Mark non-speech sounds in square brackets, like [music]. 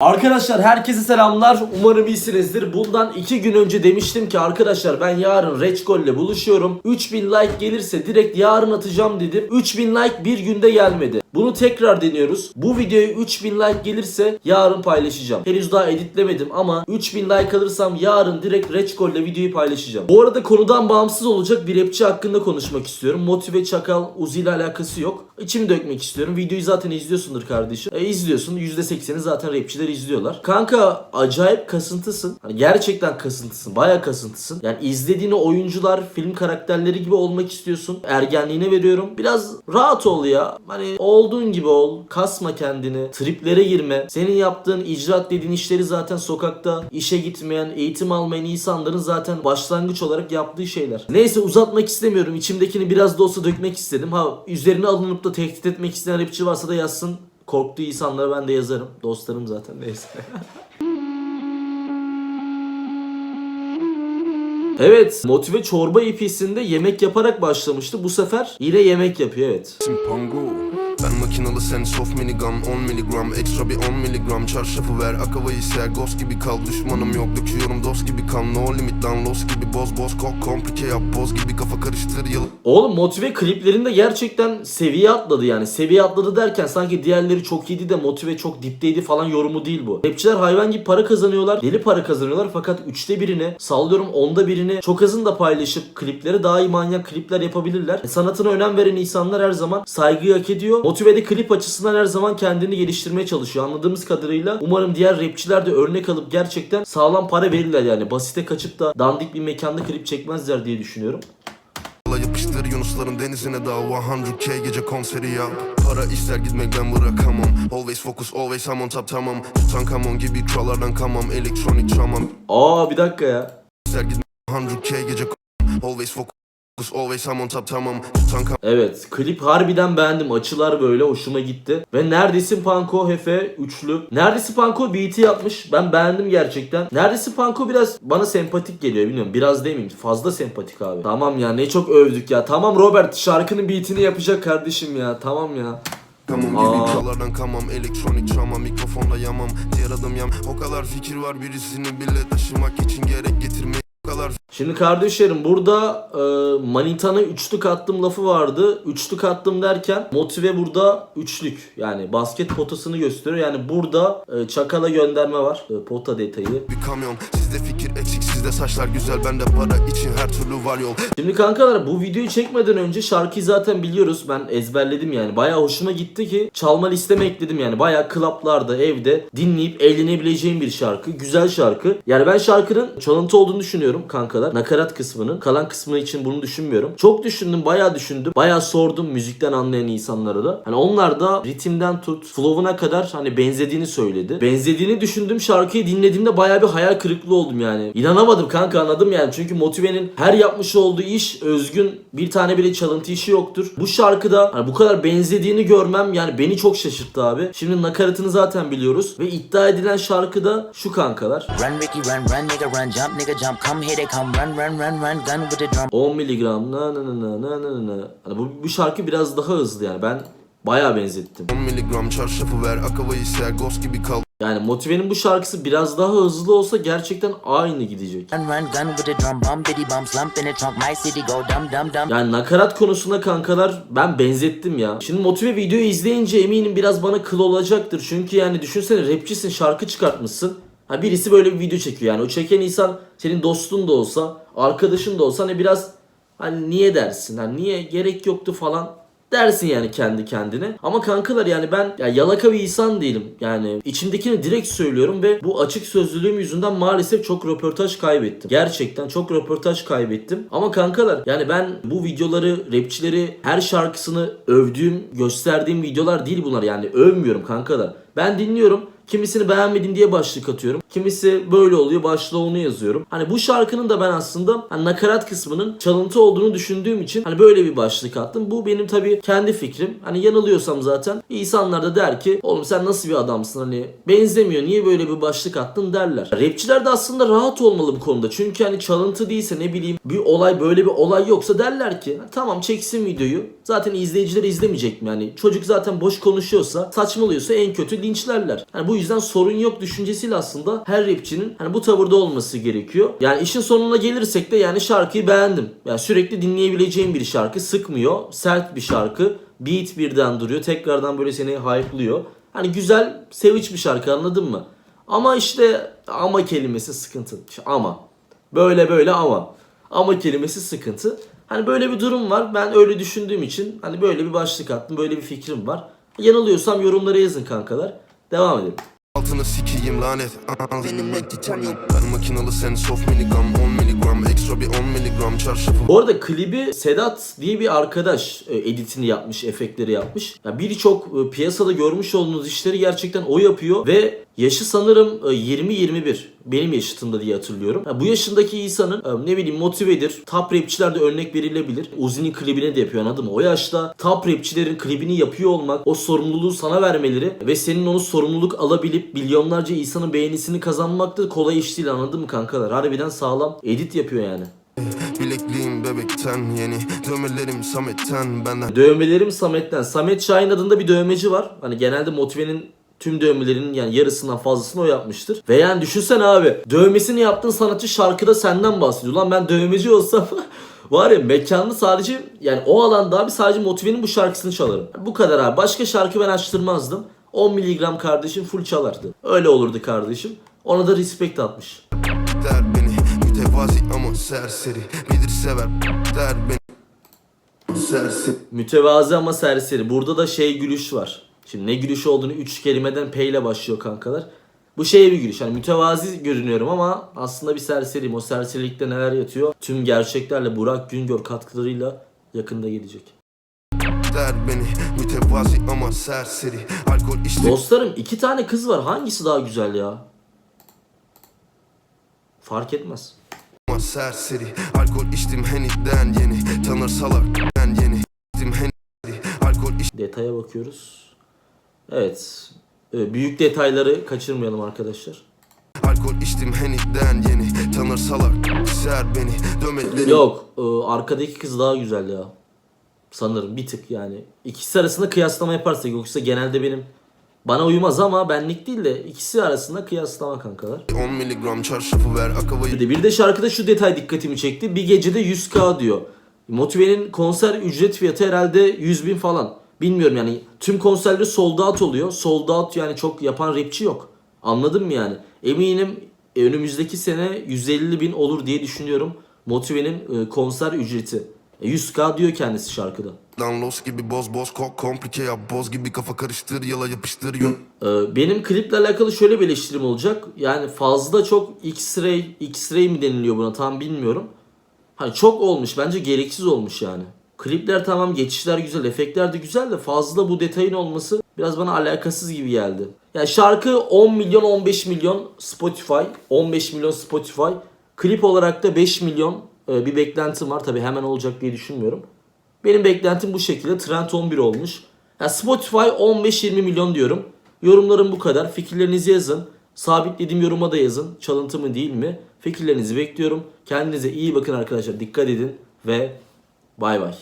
Arkadaşlar herkese selamlar. Umarım iyisinizdir. Bundan 2 gün önce demiştim ki arkadaşlar ben yarın Reçgol ile buluşuyorum. 3000 like gelirse direkt yarın atacağım dedim. 3000 like bir günde gelmedi. Bunu tekrar deniyoruz. Bu videoya 3000 like gelirse yarın paylaşacağım. Henüz daha editlemedim ama 3000 like alırsam yarın direkt Reçgol ile videoyu paylaşacağım. Bu arada konudan bağımsız olacak bir rapçi hakkında konuşmak istiyorum. Motive Çakal Uzi ile alakası yok. İçimi dökmek istiyorum. Videoyu zaten izliyorsundur kardeşim. E izliyorsun. %80'i zaten rapçiler izliyorlar. Kanka acayip kasıntısın. Hani gerçekten kasıntısın. Baya kasıntısın. Yani izlediğin o oyuncular, film karakterleri gibi olmak istiyorsun. Ergenliğine veriyorum. Biraz rahat ol ya. Hani olduğun gibi ol. Kasma kendini. Triplere girme. Senin yaptığın icraat dediğin işleri zaten sokakta işe gitmeyen, eğitim almayan insanların zaten başlangıç olarak yaptığı şeyler. Neyse uzatmak istemiyorum. İçimdekini biraz da olsa dökmek istedim. Ha üzerine alınıp da tehdit etmek isteyen rapçi varsa da yazsın. Korktuğu insanlara ben de yazarım. Dostlarım zaten neyse. [laughs] Evet, Motive Çorba EP'sinde yemek yaparak başlamıştı. Bu sefer yine yemek yapıyor evet. Pango Ben makinalı sen soft minigun 10 miligram Ekstra bir 10 miligram Çarşafı ver akavayı ser Ghost gibi kal düşmanım yok Döküyorum dost gibi kan No limit lan lost gibi boz boz Kok komplike yap boz gibi kafa karıştır yıl Oğlum Motive kliplerinde gerçekten seviye atladı yani. Seviye atladı derken sanki diğerleri çok iyiydi de Motive çok dipteydi falan yorumu değil bu. Rapçiler hayvan gibi para kazanıyorlar. Deli para kazanıyorlar fakat üçte birini sallıyorum onda birini çok azın da paylaşıp klipleri daha iyi manyak klipler yapabilirler. E, sanatına önem veren insanlar her zaman saygıyı hak ediyor. Motive de klip açısından her zaman kendini geliştirmeye çalışıyor. Anladığımız kadarıyla umarım diğer rapçiler de örnek alıp gerçekten sağlam para verirler yani. Basite kaçıp da dandik bir mekanda klip çekmezler diye düşünüyorum. Yapıştır Yunusların denizine dal 100k gece konseri yap Para ister gitmek ben bırakamam Always focus always I'm on top tamam Tutankamon gibi kralardan kamam Elektronik çamam Aa bir dakika ya. İster gitmek 100k gece Always focus always I'm on top tamam Evet klip harbiden beğendim. Açılar böyle hoşuma gitti. Ve Neredesin Panko Hefe üçlü. Neredesin Panko beat'i yapmış. Ben beğendim gerçekten. Neredesin Panko biraz bana sempatik geliyor bilmiyorum. Biraz demeyeyim. Fazla sempatik abi. Tamam ya ne çok övdük ya. Tamam Robert şarkının beat'ini yapacak kardeşim ya. Tamam ya. Kamam gibi kralardan kamam Elektronik çama mikrofonda yamam Diğer adım yam O kadar fikir var birisini bile taşımak için gerek getirmeyi O kadar Şimdi kardeşlerim burada e, Manita'na üçlük attım lafı vardı. Üçlük attım derken motive burada üçlük. Yani basket potasını gösteriyor. Yani burada e, Çakal'a gönderme var. E, pota detayı. bir kamyon Sizde fikir eksik sizde saçlar güzel Bende para için her türlü var yol Şimdi kankalar bu videoyu çekmeden önce şarkıyı zaten biliyoruz. Ben ezberledim yani. Bayağı hoşuma gitti ki çalma listeme ekledim yani. Bayağı klaplarda, evde dinleyip eğlenebileceğim bir şarkı. Güzel şarkı. Yani ben şarkının çalıntı olduğunu düşünüyorum kankalar. Nakarat kısmının. Kalan kısmı için bunu düşünmüyorum. Çok düşündüm, bayağı düşündüm. Bayağı sordum müzikten anlayan insanlara da. Hani onlar da ritimden tut, flow'una kadar hani benzediğini söyledi. Benzediğini düşündüm şarkıyı dinlediğimde bayağı bir hayal kırıklığı oldum yani. İnanamadım kanka anladım yani. Çünkü Motive'nin her yapmış olduğu iş özgün bir tane bile çalıntı işi yoktur. Bu şarkıda hani bu kadar benzediğini görmem yani beni çok şaşırttı abi. Şimdi nakaratını zaten biliyoruz ve iddia edilen şarkı da şu kankalar. Run, Ricky, run, run, nigga, run, jump, nigga, jump. Come here, they come, run, run, run, run, gun with the drum. 10 miligram na na na na na na na. Hani bu, bu şarkı biraz daha hızlı yani ben bayağı benzettim. 10 miligram çarşafı ver akavayı ser Ghost gibi kal Yani Motive'nin bu şarkısı biraz daha hızlı olsa gerçekten aynı gidecek. Drum. Yani nakarat konusunda kankalar ben benzettim ya. Şimdi Motive videoyu izleyince eminim biraz bana kıl olacaktır. Çünkü yani düşünsene rapçisin şarkı çıkartmışsın. Ha birisi böyle bir video çekiyor yani. O çeken insan senin dostun da olsa, arkadaşın da olsa hani biraz hani niye dersin? Hani niye gerek yoktu falan dersin yani kendi kendine. Ama kankalar yani ben ya yalaka bir insan değilim. Yani içimdekini direkt söylüyorum ve bu açık sözlülüğüm yüzünden maalesef çok röportaj kaybettim. Gerçekten çok röportaj kaybettim. Ama kankalar yani ben bu videoları, rapçileri, her şarkısını övdüğüm, gösterdiğim videolar değil bunlar. Yani övmüyorum kankalar. Ben dinliyorum. Kimisini beğenmedim diye başlık atıyorum. Kimisi böyle oluyor başlığı onu yazıyorum. Hani bu şarkının da ben aslında hani nakarat kısmının çalıntı olduğunu düşündüğüm için hani böyle bir başlık attım. Bu benim tabii kendi fikrim. Hani yanılıyorsam zaten insanlar da der ki oğlum sen nasıl bir adamsın hani benzemiyor niye böyle bir başlık attın derler. Rapçiler de aslında rahat olmalı bu konuda. Çünkü hani çalıntı değilse ne bileyim bir olay böyle bir olay yoksa derler ki tamam çeksin videoyu. Zaten izleyiciler izlemeyecek mi? Yani çocuk zaten boş konuşuyorsa saçmalıyorsa en kötü linçlerler. Hani bu yüzden sorun yok düşüncesiyle aslında her rapçinin hani bu tavırda olması gerekiyor. Yani işin sonuna gelirsek de yani şarkıyı beğendim. Yani sürekli dinleyebileceğim bir şarkı. Sıkmıyor. Sert bir şarkı. Beat birden duruyor. Tekrardan böyle seni hype'lıyor. Hani güzel, seviç bir şarkı anladın mı? Ama işte ama kelimesi sıkıntı. Ama. Böyle böyle ama. Ama kelimesi sıkıntı. Hani böyle bir durum var. Ben öyle düşündüğüm için hani böyle bir başlık attım. Böyle bir fikrim var. Yanılıyorsam yorumlara yazın kankalar. Devam edelim. Altını sikiyim lanet Benim Ben makinalı sen soft minigun 10 miligram Ekstra bir 10 miligram çarşafı Bu arada klibi Sedat diye bir arkadaş e, editini yapmış, efektleri yapmış. Ya Birçok e, piyasada görmüş olduğunuz işleri gerçekten o yapıyor ve yaşı sanırım e, 20-21. Benim yaşıtımda diye hatırlıyorum. Bu yaşındaki insanın e, ne bileyim motivedir. Top rapçilerde örnek verilebilir. Uzi'nin klibine de yapıyor anladın mı? O yaşta top rapçilerin klibini yapıyor olmak, o sorumluluğu sana vermeleri ve senin onu sorumluluk alabilip milyonlarca insanın beğenisini kazanmak da kolay iş değil anladın mı kankalar? Harbiden sağlam edit yapıyor yani. [laughs] Bilekliğim bebekten yeni Dövmelerim Samet'ten benden Dövmelerim Samet'ten. Samet Şahin adında bir dövmeci var. Hani genelde Motive'nin tüm dövmelerinin yani yarısından fazlasını o yapmıştır. Ve yani düşünsene abi dövmesini yaptığın sanatçı şarkıda senden bahsediyor. Lan ben dövmeci olsam [laughs] var ya mekanını sadece yani o alanda abi sadece Motive'nin bu şarkısını çalarım. Bu kadar abi. Başka şarkı ben açtırmazdım. 10 miligram kardeşim full çalardı. Öyle olurdu kardeşim. Ona da respect atmış. der beni Mütevazi ama serseri Bilir sever der beni Serseri Mütevazi ama serseri. Burada da şey gülüş var. Şimdi ne gülüş olduğunu 3 kelimeden P ile başlıyor kankalar. Bu şey bir gülüş. Hani mütevazi görünüyorum ama aslında bir serseriyim. O serserilikte neler yatıyor? Tüm gerçeklerle Burak Güngör katkılarıyla yakında gelecek. beni Mütevazi ama serseri Alkol içti Dostlarım iki tane kız var. Hangisi daha güzel ya? Fark etmez. ama serseri Alkol içtim yeni Tanırsalar ben yeni Alkol Detaya bakıyoruz. Evet. Ee, Büyük detayları kaçırmayalım arkadaşlar. Alkol içtim Henny'den yeni Tanırsalar ser beni Dömetlerim Yok. e, arkadaki kız daha güzel ya. Sanırım bir tık yani. İkisi arasında kıyaslama yaparsak yoksa genelde benim bana uymaz ama benlik değil de ikisi arasında kıyaslama kankalar. 10 miligram çarşafı ver akavayı Bir de, bir de şarkıda şu detay dikkatimi çekti. Bir gecede 100k diyor. Motive'nin konser ücret fiyatı herhalde 100 bin falan. Bilmiyorum yani tüm konserleri sold out oluyor. Sold out yani çok yapan rapçi yok. Anladın mı yani? Eminim e, önümüzdeki sene 150 bin olur diye düşünüyorum. Motive'nin e, konser ücreti. E, 100k diyor kendisi şarkıda. Lan los gibi boz boz kok komplike yap Boz gibi kafa karıştır yala yapıştır Ee, Benim kliple alakalı şöyle bir eleştirim olacak. Yani fazla çok X-ray, X-ray mi deniliyor buna tam bilmiyorum. Hani çok olmuş bence gereksiz olmuş yani. Klipler tamam geçişler güzel efektler de güzel de fazla bu detayın olması biraz bana alakasız gibi geldi. Yani şarkı 10 milyon 15 milyon Spotify 15 milyon Spotify klip olarak da 5 milyon e, bir beklentim var tabi hemen olacak diye düşünmüyorum. Benim beklentim bu şekilde trend 11 olmuş. Ya Spotify 15-20 milyon diyorum. Yorumlarım bu kadar. Fikirlerinizi yazın. Sabitlediğim yoruma da yazın. Çalıntı mı değil mi? Fikirlerinizi bekliyorum. Kendinize iyi bakın arkadaşlar. Dikkat edin ve bay bay.